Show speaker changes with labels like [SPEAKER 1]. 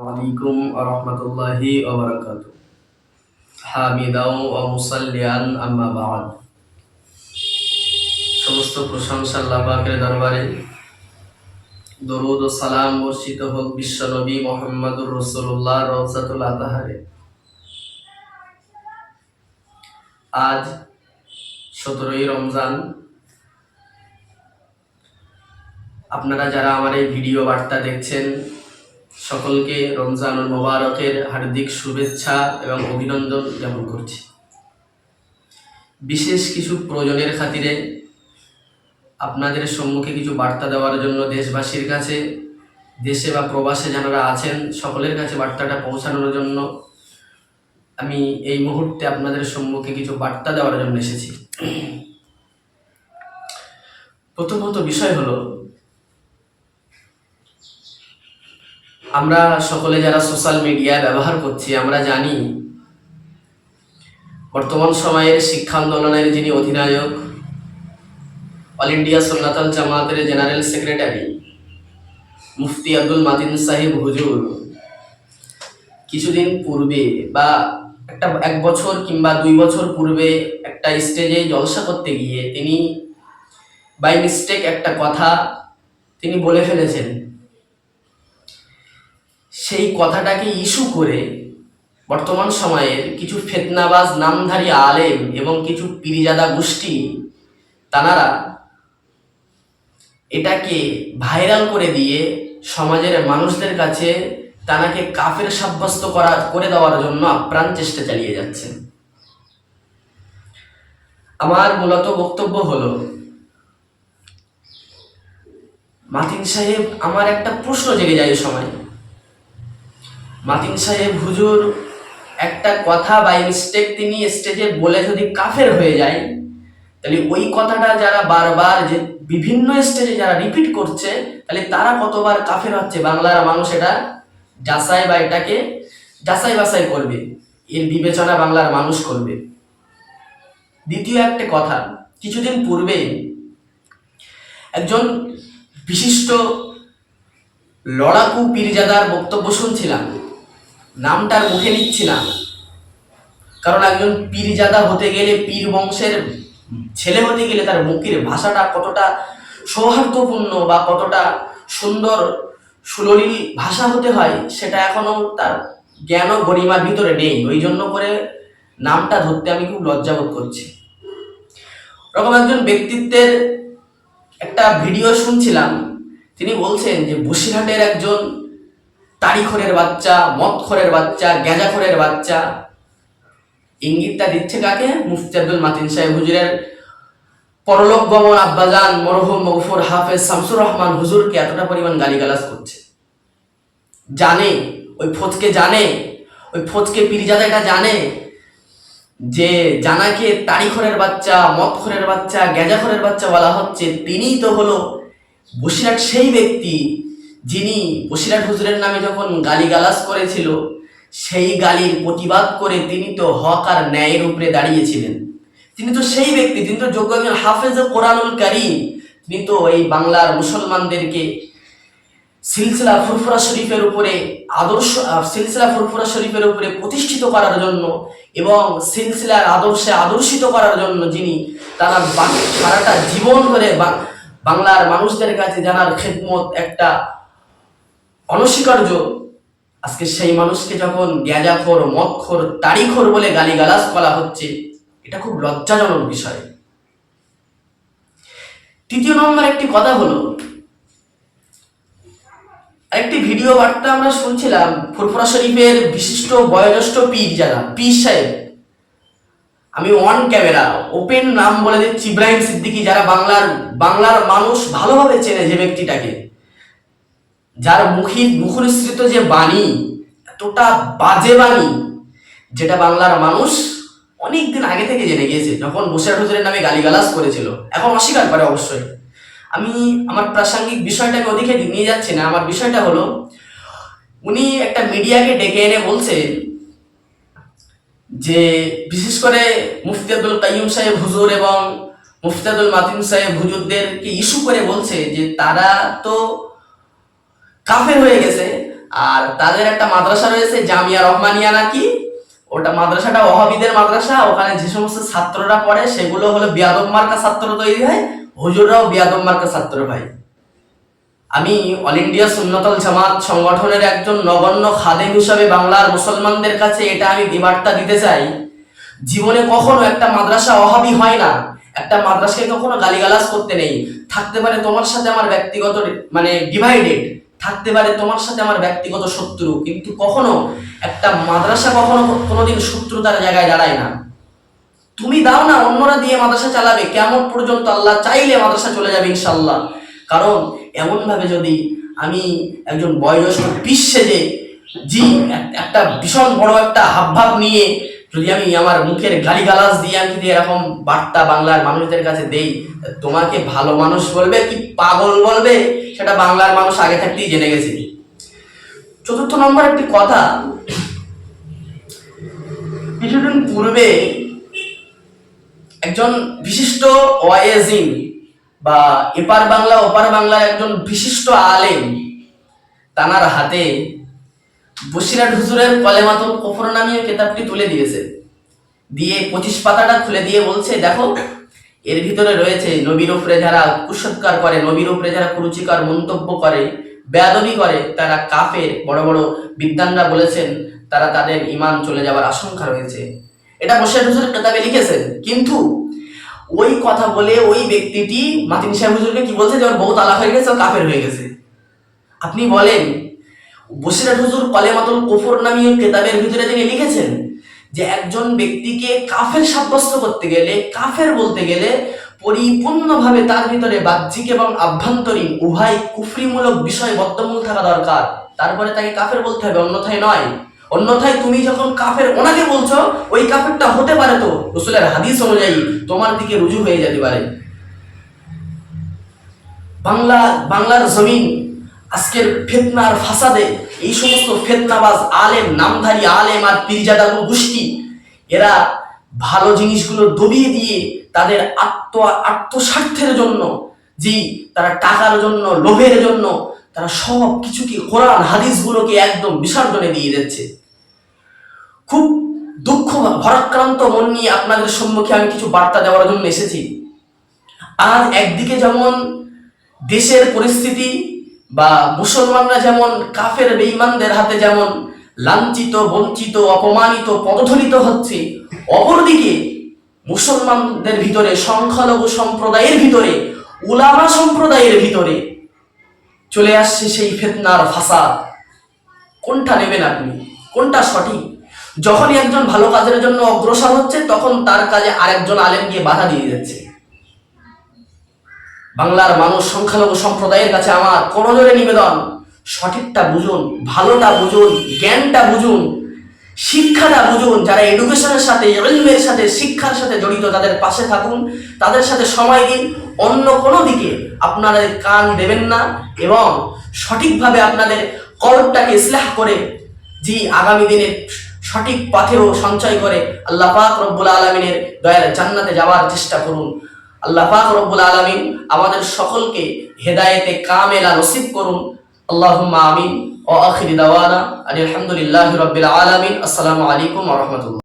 [SPEAKER 1] আলাইকুম সমস্ত প্রশংসা দরবারে। দরুদ ও সালাম বর্ষিত হোক রসুল্লাহ রওজাতুল আতাহারে। আজ সতেরোই রমজান। আপনারা যারা আমার এই ভিডিও বার্তা দেখছেন সকলকে রমজানুল মোবারকের হার্দিক শুভেচ্ছা এবং অভিনন্দন জ্ঞাপন করছি। বিশেষ কিছু প্রয়োজনের খাতিরে আপনাদের সম্মুখে কিছু বার্তা দেওয়ার জন্য দেশবাসীর কাছে, দেশে বা প্রবাসে যারা আছেন, সকলের কাছে বার্তাটা পৌঁছানোর জন্য আমি এই মুহূর্তে আপনাদের সম্মুখে কিছু বার্তা দেওয়ার জন্য এসেছি। প্রথমত বিষয় হলো আমরা সকলে যারা সোশ্যাল মিডিয়া ব্যবহার করছি, আমরা জানি বর্তমান সময়ের শিক্ষা আন্দোলনের যিনি অধিনায়ক অল ইন্ডিয়া সুন্নাতাল জামাতের জেনারেল সেক্রেটারি মুফতি আব্দুল মাতিন সাহেব হুজুর, কিছুদিন পূর্বে বা একটা এক বছর কিংবা দুই বছর পূর্বে একটা স্টেজে জলসা করতে গিয়ে তিনি বাই মিস্টেক একটা কথা তিনি বলে ফেলেছেন। সেই কথাটাকে ইস্যু করে বর্তমান সময়ের কিছু ফেতনাবাজ, নামধারী আলেম এবং কিছু পিরিজাদা গোষ্ঠী, তানারা এটাকে ভাইরাল করে দিয়ে সমাজের মানুষদের কাছে তানাকে কাফের সাব্যস্ত করা, করে দেওয়ার জন্য আপ্রাণ চেষ্টা চালিয়ে যাচ্ছেন আমার মূলত বক্তব্য হলো, মাতিন সাহেব, আমার একটা প্রশ্ন জেগে যায় সময়। মাতিন সাহেব, হুজুর, একটা কথা বাই মিস্টেক তিনি স্টেজে বলে যদি কাফের হয়ে যায়, তাহলে ওই কথাটা যারা বারবার যে বিভিন্ন স্টেজে যারা রিপিট করছে, তাহলে তারা কতবার কাফের হচ্ছে? বাংলার মানুষ এটা যাচাই বা এটাকে যাচাই বাছাই করবে। এর বিবেচনা বাংলার মানুষ করবে। দ্বিতীয় একটা কথা, কিছুদিন পূর্বে একজন বিশিষ্ট লড়াকু পীরজাদার বক্তব্য শুনছিলাম। নামটার মুখে নিচ্ছি না। কারণ একজন পীরজাদা হতে গেলে, পীর বংশের ছেলে হতে গেলে তার মুখের ভাষাটা কতটা সৌহার্দ্যপূর্ণ বা কতটা সুন্দর, সুললিল ভাষা হতে হয়, সেটা এখনও তার জ্ঞান ও গরিমার ভিতরে নেই। ওই জন্য করে নামটা ধরতে আমি খুব লজ্জাবোধ করছি। ওরকম একজন ব্যক্তিত্বের একটা ভিডিও শুনছিলাম। তিনি বলছেন যে, বসিরহাটের একজন তারিখরের বাচ্চা, মদখরের বাচ্চা, গ্যাজাখরের বাচ্চা। ইঙ্গিতটা দিচ্ছে কাকে? মুফতি আব্দুল মাতিন সাহেব হুজুরের পরলোক গমন, আব্বাজান, মরহুম, মগফুর, হাফেজ শামসুর রহমান হুজুরকে এতটা পরিমাণ গালিগালাজ করছে। জানে, ওই ফোজকে জানে, ওই ফোজকে পীরজাদা এটা জানে যে জানাকে তারিখরের বাচ্চা, মদখরের বাচ্চা, গ্যাজাখরের বাচ্চা বলা হচ্ছে, তিনিই তো হলো বসিরহাট সেই ব্যক্তি যিনি বসিরহাট হুজুরের নামে যখন গালিগালাজ করেছিল, সেই গালির প্রতিবাদ করে তিনি তো হক আর ন্যায়ের উপরে দাঁড়িয়েছিলেন। তিনি তো সেই ব্যক্তি, তিনি তো যোগ্য একজন হাফেজ কোরআনুল কারিম। তিনি তো এই বাংলার মুসলমানদেরকে সিলসিলা ফুরফুরা শরীফের উপরে আদর্শ সিলসিলা ফুরফুরা শরীফের উপরে প্রতিষ্ঠিত করার জন্য এবং সিলসিলার আদর্শে আদর্শিত করার জন্য যিনি তারা সারাটা জীবন ধরে বাংলার মানুষদের কাছে জানার খেদমত একটা অনস্বীকার্য। আজকে সেই মানুষকে যখন গ্যাজাখোর, মদখোর তারিখোর বলে গালিগালাজ করা হচ্ছে, এটা খুব লজ্জাজনক বিষয়। তৃতীয় নম্বর একটি কথা হলো একটি ভিডিও বার্তা আমরা শুনছিলাম, ফুরফুরা শরীফের বিশিষ্ট বয়োজ্যেষ্ঠ পীর যারা, পীর সাহেব। আমি অন ক্যামেরা ওপেন নাম বলে দিচ্ছি ইব্রাহিম সিদ্দিকী, যারা বাংলার বাংলার মানুষ ভালোভাবে চেনে যে ব্যক্তিটাকে। যার মুখী মুখনিসৃত যে বাণী, এতটা বাজে বাণী, যেটা বাংলার মানুষ অনেক দিন আগে থেকে জেনে গিয়েছে, যখন বসিরহাট হুজুরের নামে গালিগালাজ করেছিল। এখন অস্বীকার করে অবশ্যই। আমি আমার প্রাসঙ্গিক বিষয়টাকে ওদিকে নিয়ে যাচ্ছি না, আমার বিষয়টা হলো, উনি একটা মিডিয়াকে ডেকে এনে বলছে যে, বিশেষ করে মুফতি আব্দুল কাইয়ুম সাহেব হুজুর এবং মুফতি আব্দুল মাতিন সাহেব হুজুরদেরকে ইস্যু করে বলছে যে, তারা তো কাফের হয়ে গেছে। আর তাদের একটা মাদ্রাসা রয়েছে, জামিয়া রহমানিয়া নাকি? ওটা মাদ্রাসাটা ওহাবিদের মাদ্রাসা, ওখানে যে সমস্ত ছাত্ররা পড়ে, সেগুলো হলো বিয়াদব মার্কা ছাত্র তৈরি হয়, হুজুররাও বিয়াদব মার্কা ছাত্র ভাই আমি অল ইন্ডিয়া সুন্নতল জামাত সংগঠনের একজন নগণ্য খাদেম হিসাবে বাংলার মুসলমানদের কাছে এটা আমি বিবার্তা দিতে চাই। জীবনে কখনো একটা মাদ্রাসা অহাবি হয় না। একটা মাদ্রাসাকে কখনো গালিগালাজ করতে নেই। থাকতে পারে তোমার সাথে আমার ব্যক্তিগত মানে ডিভাইডেড থাকতে পারে তোমার সাথে আমার ব্যক্তিগত শত্রু, কিন্তু কখনো একটা মাদ্রাসা কখনো কোনোদিন শত্রুতার জায়গায় দাঁড়ায় না। তুমি দাও না, অন্যরা দিয়ে মাদ্রাসা চালাবে। কেমন পর্যন্ত আল্লাহ চাইলে মাদ্রাসা চলে যাবে ইনশাল্লাহ কারণ এমন ভাবে যদি আমি একজন বয়োজ্যেষ্ঠ বিশ্বে যে, জি একটা ভীষণ বড় একটা হাবভাব নিয়ে যদি আমি আমার মুখের গালিগালাজ দিয়ে আমি যদি এরকম বার্তা বাংলার মানুষদের কাছে দেই, তোমাকে ভালো মানুষ বলবে কি পাগল বলবে? সেটা বাংলার মানুষ আগে থাকতেই জেনে গেছে। চতুর্থ নম্বর একটি কথা, কিছুদিন পূর্বে একজন বিশিষ্ট ওয়াইজিন বা এপার বাংলা, ওপার বাংলার একজন বিশিষ্ট আলেম, তানার হাতে বসিরাট হুজুরের কলেমাতুল কফর নামীয় কেতাবটি তুলে দিয়েছে। দিয়ে পঁচিশ পাতাটা খুলে দিয়ে বলছে, দেখো, এর ভিতরে রয়েছে নবীর উপরে যারা কুসৎকার করে, নবীর উপরে যারা কুরুচিকর মন্তব্য করে, বেয়াদবি করে, তারা কাফের, বড় বড় বিদ্যানরা বলেছেন, তারা তাদের ইমান চলে যাওয়ার আশঙ্কা রয়েছে। এটা বসিরাট হুজুরের কিতাবে লিখেছেন। কিন্তু ওই কথা বলে ওই ব্যক্তিটি মাতিন সাহেব হুজুরকে কি বলছে যে, ওর বউ তালাক হয়ে গেছে কাফের হয়ে গেছে। আপনি বলেন বসিরাট হুজুর কলেমাতুল কুফর নামীয় কেতাবের ভিতরে তিনি লিখেছেন যে একজন ব্যক্তিকে কাফের সাব্যস্ত করতে গেলে, কাফের বলতে গেলে পরিপূর্ণভাবে তার ভিতরে বাহ্যিক এবং আভ্যন্তরীণ উভয় কুফরিমূলক বিষয় বদ্ধমূল থাকা দরকার। তারপরে তাকে কাফের বলতে হবে, অন্যথায় নয়। অন্যথায় তুমি যখন কাফের ওনাকে বলছো, ওই কাফেরটা হতে পারে তো। রসুলের হাদিস অনুযায়ী তোমার দিকে রুজু হয়ে যেতে পারে। বাংলা বাংলার জমিন আজকের ফেতনার ফাসাদে এই সমস্ত ফেতনাবাজ আলেম, নামধারী আলেম আর পীরজাদা গোষ্ঠী এরা ভালো জিনিসগুলো দবিয়ে দিয়ে তাদের আত্ম, আত্মস্বার্থের জন্য, যে তারা টাকার জন্য, লোভের জন্য, তারা সব কিছুকে কোরআন, হাদিসগুলোকে একদম বিসর্জনে দিয়ে দিচ্ছে। খুব দুঃখ, ভরাক্রান্ত মন নিয়ে আপনাদের সম্মুখে আমি কিছু বার্তা দেওয়ার জন্য এসেছি। আজ একদিকে যেমন দেশের পরিস্থিতি বা মুসলমানরা যেমন কাফের বেঈমানদের হাতে যেমন লাঞ্ছিত, বঞ্চিত, অপমানিত পদধলিত হচ্ছে, অপরদিকে মুসলমানদের ভিতরে, সংখ্যালঘু সম্প্রদায়ের ভিতরে, উলামা সম্প্রদায়ের ভিতরে চলে আসছে সেই ফেতনার ফাসাদ। কোনটা নেবেন আপনি? কোনটা সঠিক? যখনই একজন ভালো কাজের জন্য অগ্রসর হচ্ছে, তখন তার কাজে আরেকজন আলেম গিয়ে বাধা দিয়ে যাচ্ছে বাংলার মানুষ সংখ্যালঘু সম্প্রদায়ের কাছে আমার করজোরে নিবেদন? সঠিকটা বুঝুন, ভালোটা বুঝুন, জ্ঞানটা বুঝুন, শিক্ষাটা বুঝুন, যারা এডুকেশনের সাথে ইলমের সাথে, শিক্ষার সাথে জড়িত, তাদের পাশে থাকুন, তাদের সাথে সময় দিন, অন্য কোনো দিকে আপনাদের কান দেবেন না এবং সঠিকভাবে আপনাদের কলবটাকে ইসলাহ করে, জি আগামী দিনে সঠিক পথেও সঞ্চয় করে, আল্লাহ পাক রব্বুল আলমিনের দয়ার জান্নাতে যাওয়ার চেষ্টা করুন। আল্লাহ পাক রব্বুল আলামিন আমাদের সকলকে হেদায়েতে কামেলা নসিব করুন। আল্লাহুম্মা আমিন। ও আখিরি দাওয়ানা আলহামদুলিল্লাহি রাব্বিল আলামিন। আসসালামু আলাইকুম ওয়া রাহমাতুল্লাহ।